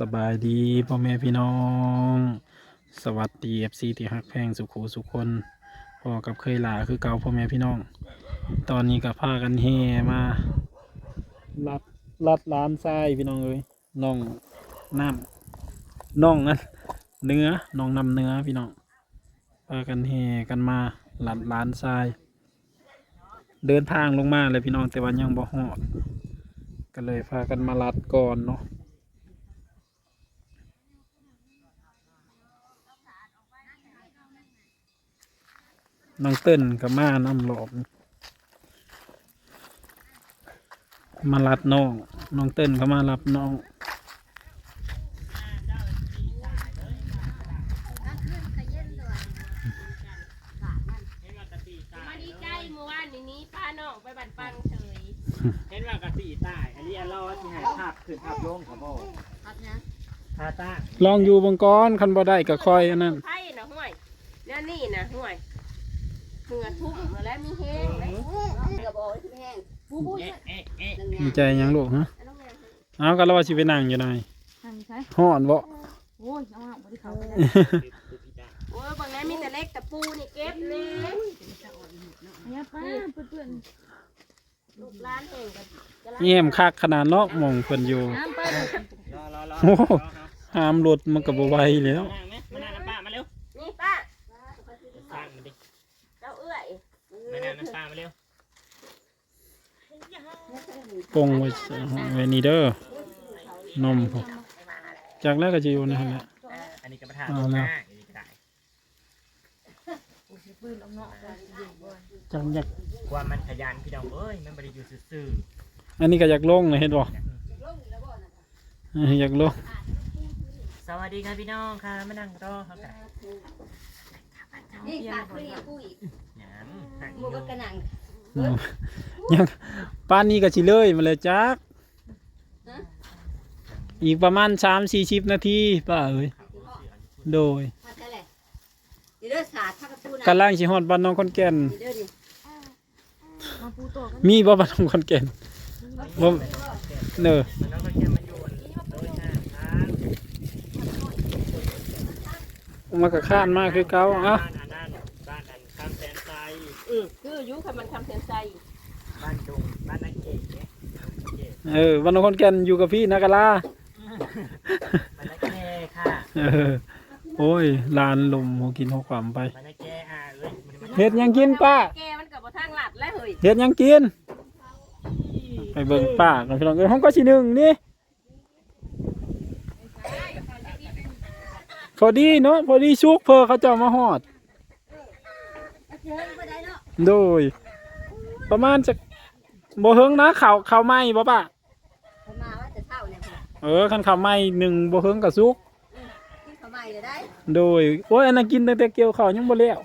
สบายดีพ่อแม่พี่น้อง สวัสดีเอฟซีที่ฮักแพงสุขูสุขคนพ่อกับเคยหลาคือเก่าพ่อแม่พี่น้อง ตอนนี้ก็พากันเฮมาลัดลัดล้านทรายพี่น้องเอ้ยน้องน้ำน้องนั่นเนื้อน้องนำเนื้อพี่น้องพากันเฮกันมาลัดล้านทรายเดินทางลงมาเลยพี่น้องแต่ว่ายังบ่ฮอดก็เลยพากันมาลัดก่อนเนาะ น้องเติ้นกับมาน้ำหลอมมารับน้อง น้องเติ้นก็มารับน้องมาดีใจเมื่อวานนี้นี้ป้าน้องไปบันปังเฉยเห็นว่ากะสีตายอันนี้อันรอที่ให้ภาพขึ้นภาพลงครับพ่อครับนะทาตาลองอยู่เบังกอนคันบ่ได้ก็คอยอันนั้นไพ่นะห่วยนี่นี่นะห่วย เหงื่อทุ่มแล้วมีแห้งเลยเหงื่อบอกว่าแห้งบูบูเอ๊ะเอ๊ะเอ๊ะดีใจหยังลูกฮะน้องแม่เอาก็เราว่าสิไปนั่งอยู่ไหนทำใช่ฮ้อนบ่โอ้ยเอาเอาบริเขาไปได้โอ้ยบางนั้นมีแต่เล็กแต่ปูนี่เก็บเลยเนี่ยป้าเพื่อนลูกร้านเองกันเยี่ยมคักขนาดเนาะหมองเพิ่นอยู่ๆน้ำป้าเลยรอรอรอโอ้โหห้ามรถมันก็บ่ไหวแล้ว มานั่งไหมมานั่งน้ำป้ามาเร็ว นี่ป้า สร้างมันดิ เจ้าเอื้อย มานั่งน้ำป้ามาเร็วปงไว้ไว้นี่เด้อนมพวกจากแรกก็จะอยู่ในนั่นแหละอันนี้ก็ประทานเอาตรงหแล้น้าวอันนี้ก็ได้ปืนเอาเนาะกันอยู่บ่จังอยากความมันขยันพี่น้องเอ้ยมันบริอยู่ซื่ออันนี้ก็อยากลงเลยเห็นบ่เอออยากลงๆสวัสดีครับพี่น้องค่ะมานั่งรอเขากันนี่ฝากคุยกับกูอีก หยังนั่งอมูยู่ก็กระหนังอืมยังป้านนี้ก็สิเลยมาเลยจัก อีกประมาณสามสี่สิบนาทีป้าเอ้ยโดยมาเท่าไหร่เดี๋ยวเด้อสาดพักกระปูนะกำลังสิฮอดบ้านน้องคนแก่น เดี๋ยวดิมาปูโตกันมีบ่บ้านน้องคนแก่นบ่เนอมันน้องก็แค่มาอยู่โดยห้างทางมากับข้านมาคือเก่าอะ บ้านอันนั้นบ้านอันคำแสนไซ อือคืออยู่ค่ะมันคำเสียนใจบ้านดงบ้านนักเก็ตเนี่ยนักเก็ตเออบ้านน้องคนแก่นอยู่กับพี่นากาลาบ้านนักแก่ค่ะเออโอ้ยลานลมหัวกินหัวความไปบ้านนักแก่อะเอ้ยมันมันเฮ็ดหยังกินป้าแกมันกับบ่ทางหลัดแล้วเฮ้ยเฮ็ดหยังกิน ไปเบิ่งป้ากันพี่น้องเอ้ยห้องก็สิหนึ่งนี่พอดีเนาะพอดีชุกเพอเขาเจ้ามาฮอด โดย ประมาณจะบ่เฮิงนะข่าวข่าวไหม้บ่ปะผมมาว่าจะเท่าเนี่ยค่ะเออคันข่าวไหม้หนึ่งบ่เฮิงกับซุกกินข้าวใหม่เลยได้โดยโอ้ยอันนั้นกินตั้งแต่เกี่ยวข้าวยังบ่แล้ว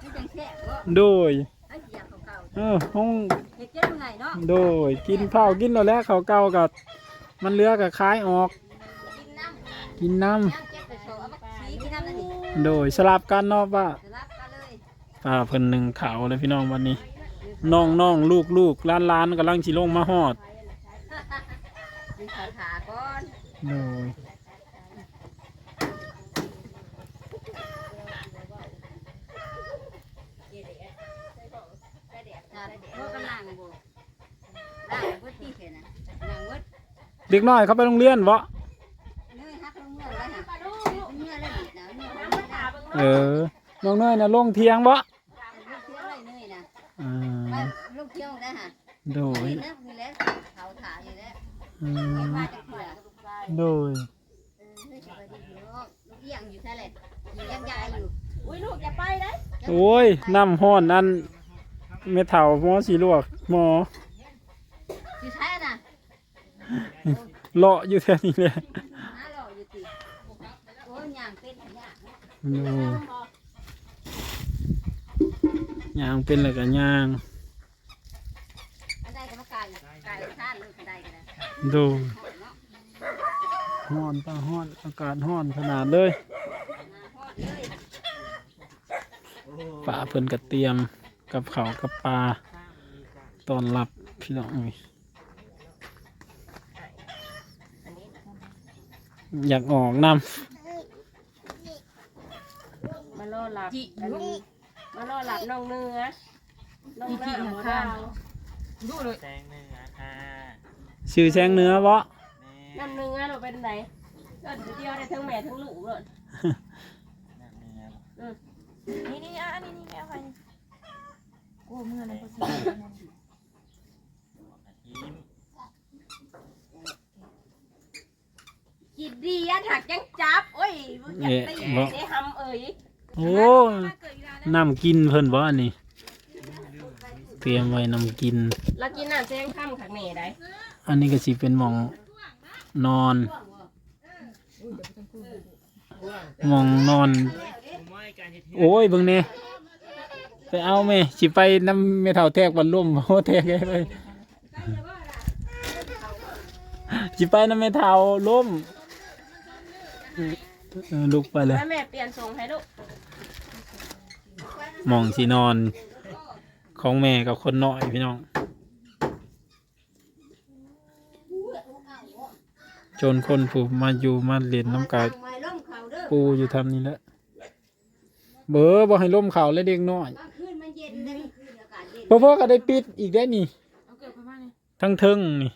ไม่จังแค่ก็โดยไอ้สิอยากเก่าเออห้องๆเฮ็ดเจ๊ยังไงเนาะโดย กินข้าวกินแล้วแหล้วข้าวเก่ากับมันเหลือก็คายออก กินน้ำกินน้ำย่างเจ๊ไปโชว์เอามาชี้กินน้ำนั่นนี่โดยสลับกันเนาะป้าจะรับ กันเลยป้าเพิ่นหนึ่งข่าวเลยพี่น้องวันนี้ น้องน้องลูกลูกล้านล้านกำลังสิลงมาฮอดมีขาขาก่อนโดยเมื่อกำลังบ่ได้เบิดที่เห็นน่ะนางเบิดเด็กน้อยเขาไปโรงเรียนบ่เนื่อยฮักลงเมื่อไรฮะเมื่อไรดินะเมื่อไร นะเออน้องเนยน่ะลงเทียงบ่ลูกเที่ยวไรเนื่อยนะอ่ไปาลูกเที่ยวได้ฮะโดยนี่นะมีแล้วเขาถ่ายอยู่แล้วอืเห็นมว่าจะเผื่อโดยเออเฮ้ยสบายดีอยู่เนาะลูกเอี้ยงอยู่ใช่เลยอยู่ยังยายอยู่อุ้ยลูกอย่าไปนะโอ้ยน้ำห้อนนั่นเมถาหมอสีลวกหมออยู่ใช่น่ะเลาะอยู่แถวนี้แหละหาหล่ออยู่ติโอ้ย ย่างเป็นขยะโดยย่างเป็นแล้วก็ย่าง อันใดก็มาไก่ไก่ท่านลูกอันใดก็ได้โดยเนาะห้อนตาห้อน อากาศห้อนขนาดเลยมาฮอดเลยป่าเพิ่นก็เตรียมกับเขาวกับปลาตอนรับพี่น้องเอ้ยอันนี้นะอยากออกน้มาล่อหลับอันนี้ มาล่อหลับน้องเนื้อน้องหน้าหัวดาวดูเลยแซงเนื้อค่ะำชื่อแซงเนื้อบ่น้ำเนื้อเราเป็นไหนก็เดียวได้ทั้งแม่ทั้งลูกเลยแม่เนื้อนี่นี่อะนี่นี่แม่เอาไปนี่โอ้เมื่อนั้นก็ซื้อยิ้มกินดีอะถักยังจับโอ้ยบ่อยากตีเสียหำเอ้ย โอ้น้ำกินเพิ่นบ่อันนี้ เตรียมไว้น้ำกิน แล้วกินน้ำเสียงค่ำขักแม่ได้อันนี้ก็สิเป็นหมองนอนหมองนอนผมว่าการเฮ็ดโอ้ยเบิ่งแน่ไปเอาแม่สิไปน้ำแม่เฒ่าแทกบรรลุมโอ้แทกให้ไปสิไปน้ำแม่เฒ่าล้มเออลุกไปเลยแม่แม่เปลี่ยนทรงให้ลูก หมองสินอนของแม่กับคนน้อยพี่น้อง จนคนผูกมาอยู่มาเล่นน้ำกาปูอยู่ทำนี่แหละเบอร์บ่ให้ล่มเขาและเด็กน้อยพ่อพ่อก็ได้ปิดอีกได้นี่ ทั้งเทิงนี่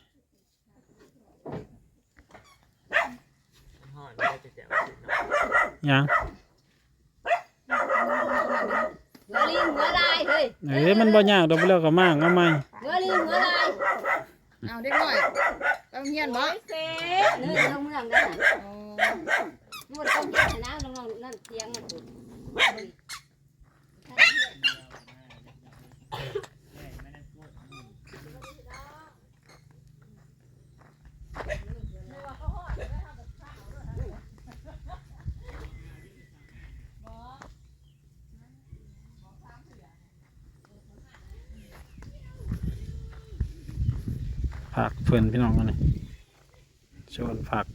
ยัง หัวลิงหัวลายเฮ้ยเอ้ยมันบ่ยากดอกเปลือกก็มากเอาไหมหัวลิงหัวลายเอาเด็กหน่อยต้องเฮียนบ่เซ่เนื้อลงเมืองได้หันนวดต้องเห็นนะน้องๆนั่นเตียงมัน พิ่นพี่น้องกันนี่ชวนผัก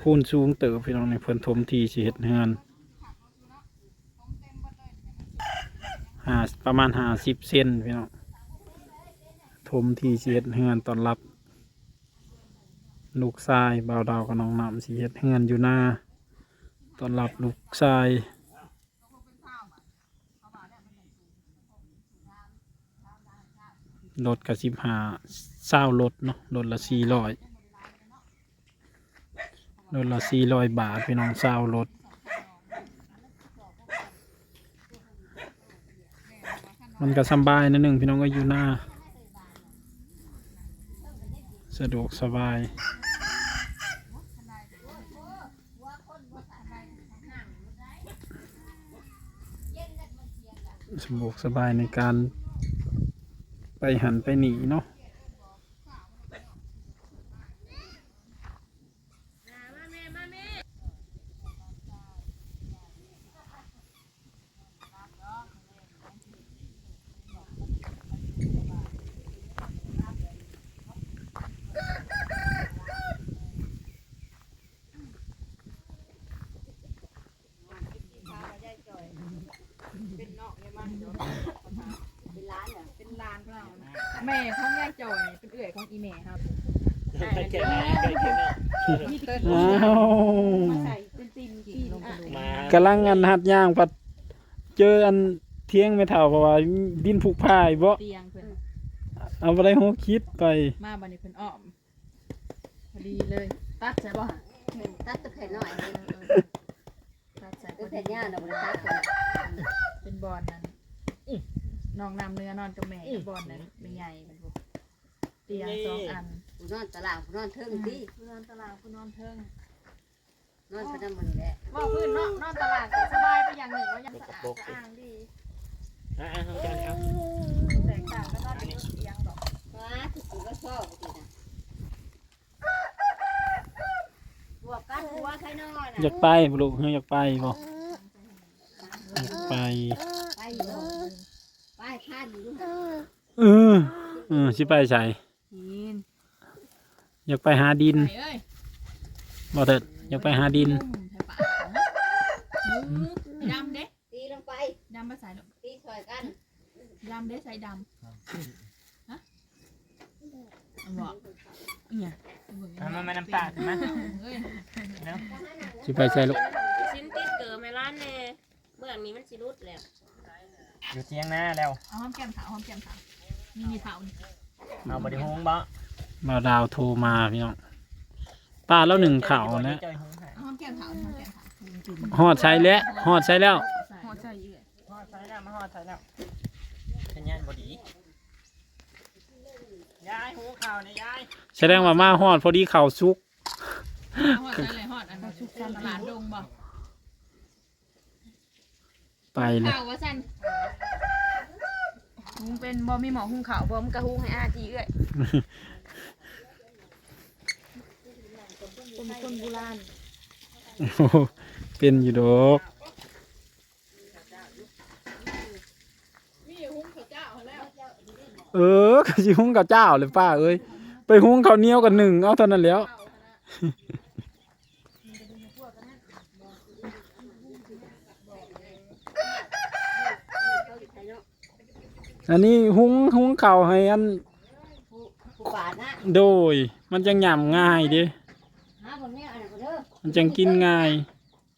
คูณสูงเติบพี่น้องในเพิ่นทมทีสิเฮ็ดเฮือนหาประมาณหาสิบเซนพี่น้องทมทีสิเฮ็ดเฮือนตอนรับ ลูกชายบ่าวดาวกับน้องน้ำสิเฮ็ดเฮือนอยู่หน้าตอนรับลูกชาย รถกับสิบหาเศร้ารถเนาะรถละสี่ร้อยรถละสี่ร้อยบาทพี่น้องเศร้ารถมันก็สบายนิดนึงพี่น้องก็อยู่หน้า สะดวกสบายสะดวกสบายในการ หันไปหนีเนาะ แม่ของยายจอยเป็นเอื่อยของอีแม่ครับ ไปเก็บมาไปเก็บมา นี่เกิด อ้าว มาใส่เป็นตีนตีนอะ มากำลังอันหัดย่างปัดเจออันเที่ยงไม่เท่าเพราะว่า ดินผูกผ้าอีบ่เตียงเพิ่นเอาไปได้หัวคิดไป มาบัดนี้เพิ่นอ้อมพอดีเลย ตัดใช่บ่ฮะตัดตะแผ่นหน่อยตัดใส่พตะอแผ่ดีนย่าเราบริตัดเลยเป็นบอลนั้นน้องนำเนื้อนอนกับแม่กับบอลนั้นเป็นใหญ่เป็นพวกเตียงสองอันผู้นอนตลาดผู้นอนเทิงที่ผู้นอนตารางผู้นอนเทิง นอนประจำมันแหละว่พื้นเนาะนอนตารางก็สบายไปอย่างหนึ่งว่ายังสะอาดสะอ้างดีอะอะเอาเอาแตกต่างก็นอนอยู่บนเตียงดอกว้าทุกคนก็ชอบจริงนะบวกกันหัวใครนอนอยากไปบ่ลูกเฮ้ยอยากไปบ่อยากไปไปอยู่ไปาดอยู่เออเออสิไปใส่หินอยากไปหาดินไหนเอ้ยบ่เถิด อยากไปหาดินใช่ปะดำเด้ตีลงไปดำมาใส่ตีถอยกันดำเด้ใส่ดบอกเนี่ยเอามามาน้ำตาลมาเอ้ยเนาะสิไปใช่ลูกชิ้นติดเกิดไม่ร้านแน่เบื้องนี้มันสิรุดแล้วอยู่เทียงหน้าแล้วเอาหอมแก้มขาวหอมแก้มขาวนี่มีเถานี่เอาบริหงบ่บ่าวดาวโทรมาพี่น้อง ป้าแล้วหนึ่งข่าวแล้วจอยหงหายเอาหอมแก้มขาวหอมแก้มขาวจุ่มฮอดใช้แล้วฮอดใช้แล้วหอมใส่เอื้อยฮอดใส่แล้วมาฮอดใส่แล้วเป็นยันบดียายหูข่าวเนี่ยยายแสดงว่ามาฮอดพอดีข่าวซุกหอดใส่เลยหอดอันนั้นชุกกันตลาดดงบ่ไปเลยข้าวว่าสั่นหุงเป็นบ่มีหมอหุงข้าวบ่มึงกะหุงให้อาทีเอ้อย เป็นคนโบราณโอ้โหเป็นอยู่ดอกมีหุงข้าวเจ้าแล้วเออก็สิหุงกับเจ้าเลยป้าเอ้ยไปหุงข้าวเหนียวกันหนึ่งเอาเท่านั้นแล้วอันนี้หุงหุงข้าวให้อันโดย มันจังหย่ำง่ายดิ หาบนนี้อันนั้นก็เด้อ มันจังกินง่าย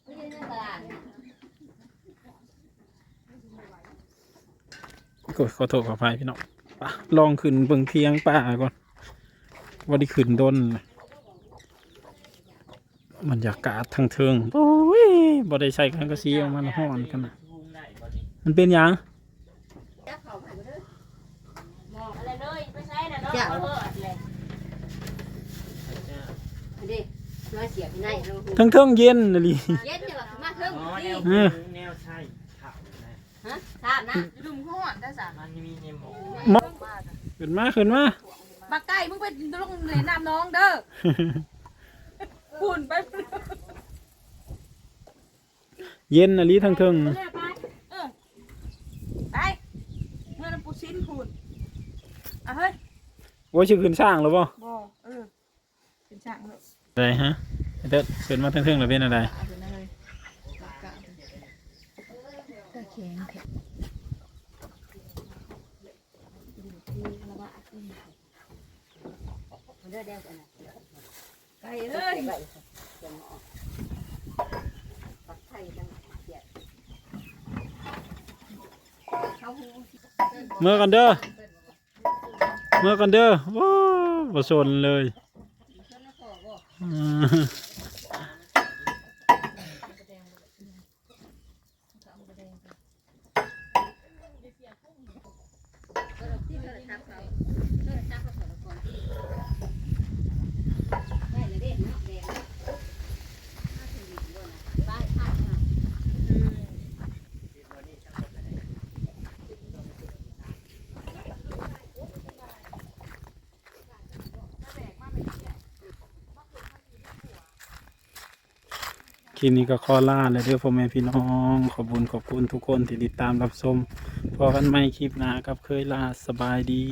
ไม่ได้ในตลาดนะกดขอโทษขออภัยพี่น้องไปลองขึ้นเบิ่งเทียงป้าก่อนว่าได้ขึ้นดนเลยบรรยากาศทางเทิงโอ้ยบ่ได้ใส่กันกระซีออกมันห้อนกันนะหุงได้บ่ดีมันเป็นหยังจับเขาไปก็เด้อมองอะ นนี้น้อยเสียบในเราหูทั้งเทิงเย็นน่ะลิเย็นจะแบบมาเพิ่มอ๋อแนนี่วเออหุงแนวใช่ข่าวนะฮะทราบนะลุมเขาหอดได้สะมันมีเนมหมูมอกขึ้นมาขึ้นมา บักไก่มึงไปลงเล่นน้ำน้องเด้อปุ่นไปเย็นน่ะลิทั้งเทิงไปไปเออไปเมื่อน้ำปูชิ้นปุ่นอะเฮ้ยโอ้ยชื่อขึ้นสร้างหรือเปล่าบ่เออเป็นช่างเลย อะไรฮะไอ้เต้นขึ้นมาทั้งเทิงแล้วเป็นอะไรเอาไปเลยบักกะก็แข็งแข็งเด้อเด้อกันนะไก่เลยเดี๋ยวหมอปักไทยจังเสียดเขาหูเมื่อกันเด้อเมื่อกันเด้อโอ้บ่สนเลย อืม ที่เธอทับเขาเธอทับเขาสารพัดที่ได้เลยเด้เนาะแดงถ้าถึงดีด้วยนะบ้านข้างนะ ค ลิปนี้ก็ขอลาเลยเด้อพ่อแม่พี่น้อง ขอบคุญขอบคุณทุกคนที่ติดตามรับชมพอกันใหม่คลิปหน้ากับเคยลาสบายดี